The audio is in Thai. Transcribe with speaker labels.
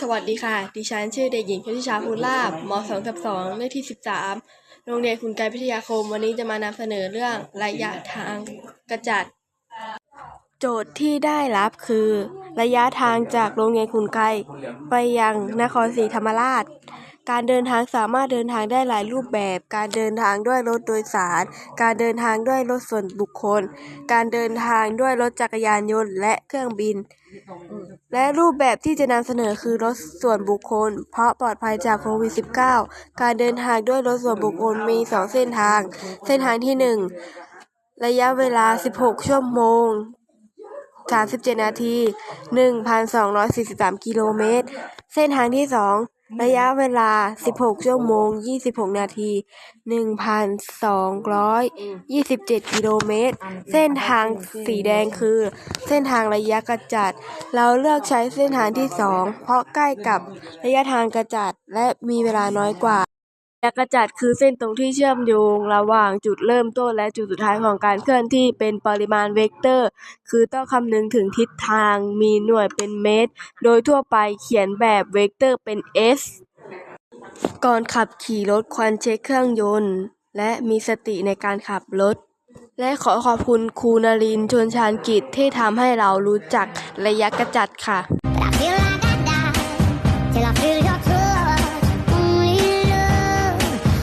Speaker 1: สวัสดีค่ะ ดิฉันชื่อเด็กหญิงพิชาภูลาบม2ทับ2เลขที่13โรงเรียนคุณไกรพิทยาคม วันนี้จะมานำเสนอเรื่องระยะทางกระจัด โจทย์ที่ได้รับคือ ระยะทางจากโรงเรียนคุณไกรไปยังนครศรีธรรมราช การเดินทางสามารถเดินทางได้หลายรูปแบบ การเดินทางด้วยรถโดยสาร การเดินทางด้วยรถส่วนบุคคล การเดินทางด้วยรถจักรยานยนต์ และเครื่องบิน และรูปแบบที่จะนำเสนอคือรถส่วนบุคคล เพราะปลอดภัยจากโควิด -19 การเดินทางด้วยรถส่วนบุคคลมี 2 เส้นทาง เส้นทางที่ 1 ระยะเวลา 16 ชั่วโมง37 นาที 1,243 กิโลเมตร เส้นทางที่ 2 ระยะเวลา 16 ชั่วโมง 26 นาที 1,227 กิโลเมตร เส้นทางสีแดงคือ เส้นทางระยะกระจัด เราเลือกใช้เส้นทางที่ 2 เพราะใกล้กับระยะทางกระจัดและมีเวลาน้อยกว่า ระยะกระจัดคือเส้นตรงที่เชื่อมโยงระหว่างจุดเริ่มต้นและจุดสุดท้ายของการเคลื่อนที่เป็นปริมาณเวกเตอร์ คือต้องคำนึงถึงทิศทางมีหน่วยเป็นเมตร โดยทั่วไปเขียนแบบเวกเตอร์เป็น s ก่อนขับขี่รถควรเช็คเครื่องยนต์ และมีสติในการขับรถ และขอขอบคุณครูนรินชวนชาญกิจที่ทำให้เรารู้จักระยะกระจัดค่ะ